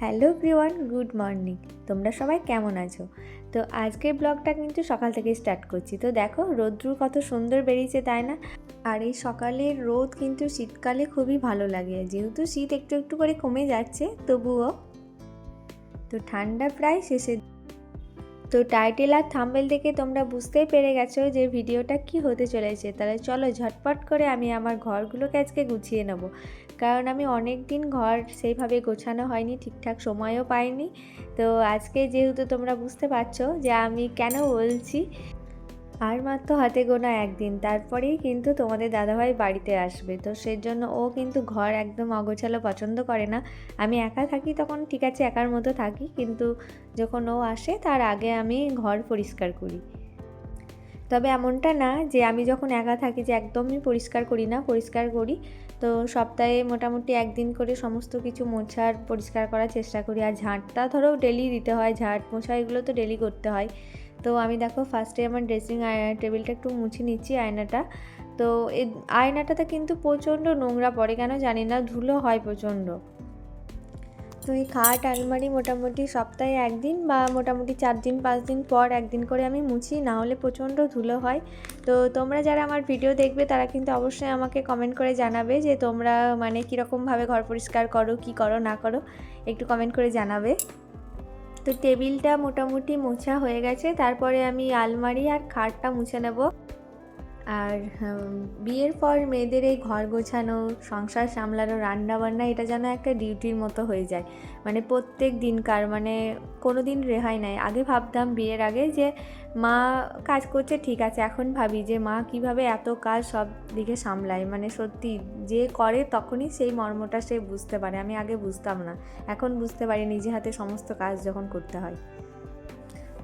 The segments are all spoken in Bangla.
Hello প্রিওয়ান good morning. তোমরা সবাই কেমন আছো? তো আজকের ব্লগটা কিন্তু সকাল থেকে স্টার্ট করছি। তো দেখো রোদ্রু কত সুন্দর বেরিয়েছে, তাই না? আর এই সকালের রোদ কিন্তু শীতকালে খুবই ভালো লাগে। যেহেতু শীত একটু একটু করে কমে যাচ্ছে, তবুও। তো ঠান্ডা প্রায় শেষে তো টাইটেল আর থাম্বেল দেখে তোমরা বুঝতেই পেরে গেছো যে ভিডিওটা কি হতে চলেছে। তাহলে চলো ঝটপট করে আমি আমার ঘরগুলোকে আজকে গুছিয়ে নেব। কারণ আমি অনেক দিন ঘর সেইভাবে গোছানো হয়নি, ঠিকঠাক সময়ও পাইনি। তো আজকে যেহেতু তোমরা বুঝতে পারছ যে আমি কেন বলছি আর মাত্র হাতে গোনা একদিন, তারপরেই কিন্তু তোমাদের দাদাভাই বাড়িতে আসবে। তো সেই জন্য ও কিন্তু ঘর একদম অগোছালো পছন্দ করে না। আমি একা থাকি তখন, ঠিক আছে, একার মতো থাকি, কিন্তু যখন ও আসে, তার আগে আমি ঘর পরিষ্কার করি। তবে এমনটা না যে আমি যখন একা থাকি যে একদমই পরিষ্কার করি না, পরিষ্কার করি। তো সপ্তাহে মোটামুটি একদিন করে সমস্ত কিছু মোছার পরিষ্কার করার চেষ্টা করি। আর ঝাঁটটা ধরো ডেলি দিতে হয়, ঝাঁট মোছা এগুলো তো ডেলি করতে হয়। তো আমি দেখো ফার্স্টে আমার ড্রেসিং টেবিলটা একটু মুছে নিচ্ছি আয়নাটা। তো এই আয়নাটাতে কিন্তু প্রচণ্ড নোংরা পড়ে, কেন জানি না, ধুলো হয় প্রচণ্ড। তো এই খাট, আলমারি মোটামুটি সপ্তাহে একদিন বা মোটামুটি চার দিন, পাঁচ দিন পর একদিন করে আমি মুছি, না হলে প্রচণ্ড ধুলো হয়। তো তোমরা যারা আমার ভিডিও দেখবে, তারা কিন্তু অবশ্যই আমাকে কমেন্ট করে জানাবে যে তোমরা মানে কীরকমভাবে ঘর পরিষ্কার করো, কি করো, না করো, একটু কমেন্ট করে জানাবে। তো টেবিলটা মোটামুটি মোছা হয়ে গেছে তারপরে আমি আলমারি আর খাটটা মুছে নেব। আর বিয়ের পর মেয়েদের এই ঘর গোছানো, সংসার সামলানো রান্না বান্না এটা যেন একটা ডিউটির মতো হয়ে যায়। মানে প্রত্যেক দিনকার মানে কোনো দিন রেহাই নাই। আগে ভাবতাম বিয়ের আগে যে, মা কাজ করছে, ঠিক আছে, এখন ভাবি যে, মা কীভাবে এত কাজ সব দিকে সামলায়। মানে সত্যি, যে করে তখনই সেই মর্মটা সে বুঝতে পারে। আমি আগে বুঝতাম না। এখন বুঝতে পারি নিজে হাতে সমস্ত কাজ যখন করতে হয়।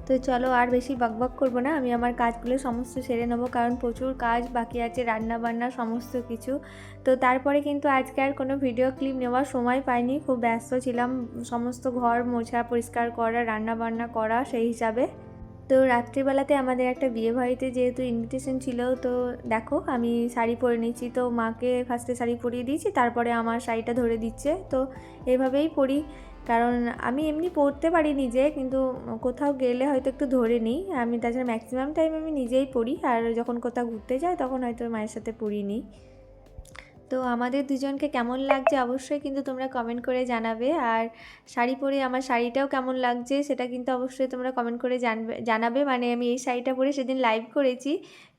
তো চলো আর বেশি বকবক করব না, আমি আমার কাজগুলো সমস্ত সেরে নেব, কারণ প্রচুর কাজ বাকি আছে রান্না বান্না সমস্ত কিছু। তো তারপরে কিন্তু আজকে আর কোনো ভিডিও ক্লিপ নেওয়ার সময় পাইনি, খুব ব্যস্ত ছিলাম, সমস্ত ঘর মোছা, পরিষ্কার করা রান্না বান্না করা সেই হিসাবে। তো রাত্রিবেলাতে আমাদের একটা বিয়ে বাড়িতে যেহেতু ইনভিটেশন ছিল, তো দেখো আমি শাড়ি পরে নিচ্ছি, তো মাকে ফার্স্টে শাড়ি পরিয়ে দিয়েছি, তারপরে আমার শাড়িটা ধরে দিচ্ছে, তো এভাবেই পরি। কারণ আমি এমনি পড়তে পারি নিজে কিন্তু কোথাও গেলে হয়তো একটু ধরে নিই। আমি তাছাড়া ম্যাক্সিমাম টাইম আমি নিজেই পড়ি, আর যখন কোথাও ঘুরতে যাই তখন হয়তো মায়ের সাথে পড়ি নিই তো আমাদের দুজনকে কেমন লাগছে অবশ্যই কিন্তু তোমরা কমেন্ট করে জানাবে। আর শাড়ি পরে আমার শাড়িটাও কেমন লাগছে সেটা কিন্তু অবশ্যই তোমরা কমেন্ট করে জানবে, জানাবে। মানে আমি এই শাড়িটা পরে সেদিন লাইভ করেছি।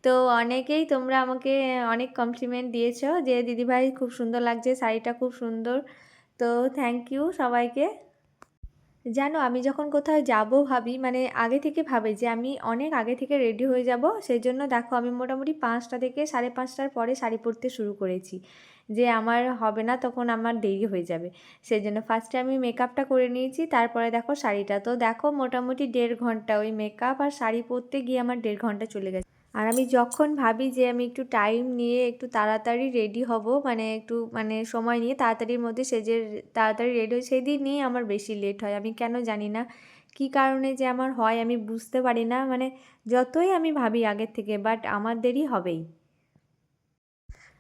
তো অনেকেই তোমরা আমাকে অনেক কমপ্লিমেন্ট দিয়েছ যে, দিদিভাই, খুব সুন্দর লাগছে, শাড়িটা খুব সুন্দর। তো থ্যাংক ইউ সবাইকে। জানো, আমি যখন কোথাও যাব ভাবি মানে আগে থেকে ভাবে যে আমি অনেক আগে থেকে রেডি হয়ে যাব সেই জন্য দেখো আমি মোটামুটি পাঁচটা থেকে সাড়ে পাঁচটার পরে শাড়ি পরতে শুরু করেছি। যে আমার হবে না তখন আমার দেরি হয়ে যাবে। সেই জন্য ফার্স্টে আমি মেকআপটা করে নিয়েছি, তারপরে দেখো শাড়িটা। তো দেখো মোটামুটি দেড় ঘণ্টা ওই মেকআপ আর শাড়ি পরতে গিয়ে আমার দেড় ঘণ্টা চলে গেছে। আর আমি যখন ভাবি যে আমি একটু টাইম নিয়ে একটু তাড়াতাড়ি রেডি হব মানে একটু মানে সময় নিয়ে তাড়াতাড়ির মধ্যে সে যে তাড়াতাড়ি রেডি হই সেদিনই আমার বেশি লেট হয়। আমি কেন জানি না কি কারণে যে আমার হয়, আমি বুঝতে পারি না। মানে যতই আমি ভাবি আগের থেকে বাট আমার দেরি হবেই।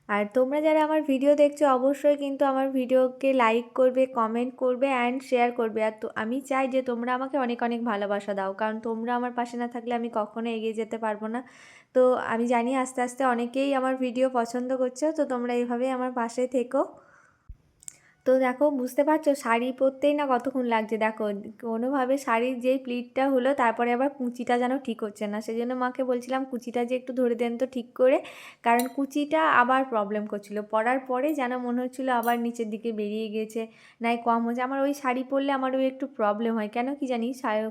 আর তোমরা যারা আমার ভিডিও দেখছ, অবশ্যই কিন্তু আমার ভিডিওকে লাইক করবে কমেন্ট করবে অ্যান্ড শেয়ার করবে। আর তো, আমি চাই যে তোমরা আমাকে অনেক অনেক ভালোবাসা দাও, কারণ তোমরা আমার পাশে না থাকলে আমি কখনো এগিয়ে যেতে পারব না। তো, আমি জানি আস্তে আস্তে অনেকেই আমার ভিডিও পছন্দ করছ, তো তোমরা এইভাবেই আমার পাশে থেকো। তো দেখো বুঝতে পারছ শাড়ি পরতেই না কতক্ষণ লাগছে। দেখো কোনোভাবে শাড়ির যেই প্লিটটা হলো তারপরে আবার কুচিটা যেন ঠিক হচ্ছে না। সেই জন্য মাকে বলছিলাম কুচিটা যে একটু ধরে দেন তো ঠিক করে, কারণ কুচিটা আবার প্রবলেম করছিল। পরার পরে যেন মনে হচ্ছিল আবার নিচের দিকে বেরিয়ে গেছে। নাই কম হচ্ছে। আমার ওই শাড়ি পরলে আমার ওই একটু প্রবলেম হয়। কেন কি জানি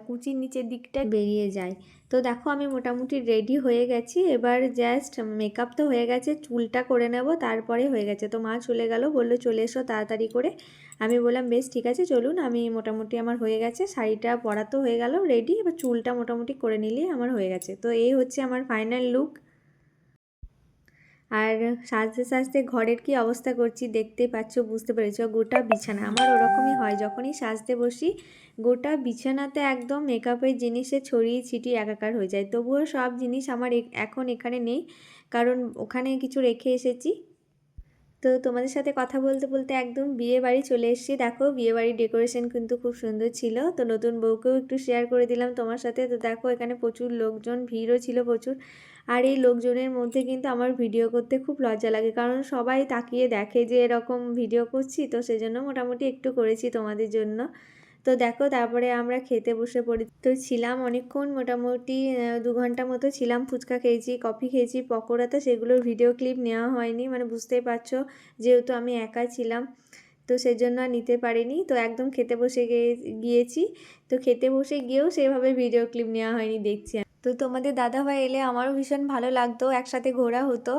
কুচির নিচের দিকটা বেরিয়ে যায়। তো দেখো আমি মোটামুটি রেডি হয়ে গেছি। এবার জাস্ট মেকআপ তো হয়ে গেছে। চুলটা করে নেব, তারপরে হয়ে গেছে। তো মা চলে গেল। বলল চলে এসো তাড়াতাড়ি করে। আমি বললাম, বেশ, ঠিক আছে, চলুন। আমি মোটামুটি আমার হয়ে গেছে। শাড়িটা পরা তো হয়ে গেল রেডি এবার চুলটা মোটামুটি করে নিলেই আমার হয়ে গেছে। তো এই হচ্ছে আমার ফাইনাল লুক আর সাজতে সাজতে ঘরের কি অবস্থা করছি দেখতে পাচ্ছ, বুঝতে পেরেছ? গোটা বিছানা। আমার ওরকমই হয়, যখনই সাজতে বসি, গোটা বিছানাতে একদম মেকআপের জিনিসে ছড়িয়ে ছিটিয়ে একাকার হয়ে যায়। তবুও সব জিনিস আমার এখন এখানে নেই। কারণ ওখানে কিছু রেখে এসেছি। তো তোমাদের সাথে কথা বলতে বলতে একদম বিয়ে বাড়ি চলে এসেছি। দেখো, বিয়ে বাড়ির ডেকোরেশন কিন্তু খুব সুন্দর ছিল। তো নতুন বউকেও একটু শেয়ার করে দিলাম তোমার সাথে। তো দেখো, এখানে প্রচুর লোকজন, ভিড়ও ছিল প্রচুর। আর এই লোকজনের মধ্যে কিন্তু আমার ভিডিও করতে খুব লজ্জা লাগে। কারণ সবাই তাকিয়ে দেখে যে এরকম ভিডিও করছি, তো সেজন্য মোটামুটি একটু করেছি তোমাদের জন্য। তো দেখো তারপরে আমরা খেতে বসে পড়ি। তো ছিলাম অনেকক্ষণ মোটামুটি দু ঘণ্টা মতো ছিলাম, ফুচকা খেয়েছি, কফি খেয়েছি পকোড়া তো সেগুলোর ভিডিও ক্লিপ নেওয়া হয়নি। মানে বুঝতেই পারছ যেহেতু আমি একা ছিলাম, তো সেজন্য আর নিতে পারিনি। তো একদম খেতে বসে গিয়েছি। তো খেতে বসে গিয়েও সেভাবে ভিডিও ক্লিপ নেওয়া হয়নি দেখছি তো তোমাদের দাদাভাই এলে আমারও ভীষণ ভালো লাগতো, একসাথে ঘোরা হতো।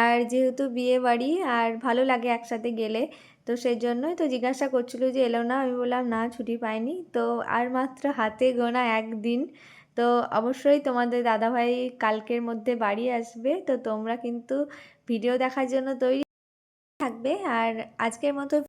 আর যেহেতু বিয়ে বাড়ি আর ভালো লাগে একসাথে গেলে। তো সেই জন্যই তো জিজ্ঞাসা করছিল যে, এলো না? আমি বললাম, না, ছুটি পাইনি। তো আর মাত্র হাতে গোনা একদিন। তো অবশ্যই তোমাদের দাদাভাই কালকের মধ্যে বাড়ি আসবে। তো তোমরা কিন্তু ভিডিও দেখার জন্য তৈরি থাকবে। আর আজকের মতো